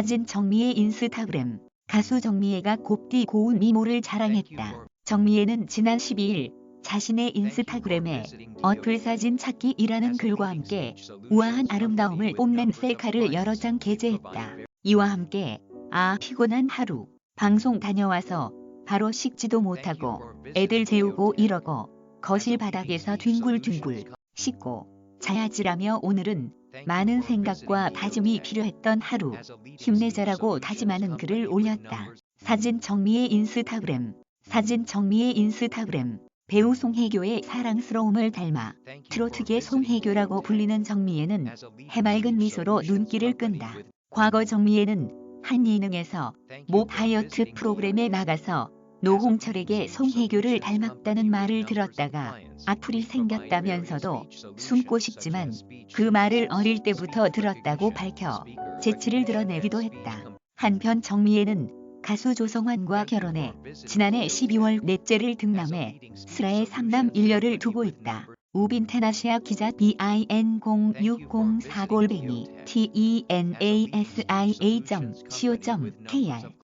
사진 정미의 인스타그램 가수 정미애가 곱디 고운 미모를 자랑했다. 정미애는 지난 12일 자신의 인스타그램에 어플 사진 찾기이라는 글과 함께 우아한 아름다움을 뽐낸 셀카를 여러 장 게재했다. 이와 함께 아 피곤한 하루 방송 다녀와서 바로 씻지도 못하고 애들 재우고 이러고 거실 바닥에서 뒹굴뒹굴 씻고 자야지라며 오늘은 많은 생각과 다짐이 필요했던 하루 힘내자라고 다짐하는 글을 올렸다. 사진 정미의 인스타그램 사진 정미의 인스타그램 배우 송혜교의 사랑스러움을 닮아 트로트계 송혜교라고 불리는 정미애는 해맑은 미소로 눈길을 끈다. 과거 정미애는 한 예능에서 모 다이어트 프로그램에 나가서 노홍철에게 송혜교를 닮았다는 말을 들었다가 악플이 생겼다면서도 숨고 싶지만 그 말을 어릴 때부터 들었다고 밝혀 재치를 드러내기도 했다. 한편 정미애는 가수 조성환과 결혼해 지난해 12월 넷째를 등남해 슬아의 3남 1녀를 두고 있다. 우빈 테나시아 기자 bin 0604골뱅이 tenasa.co.kr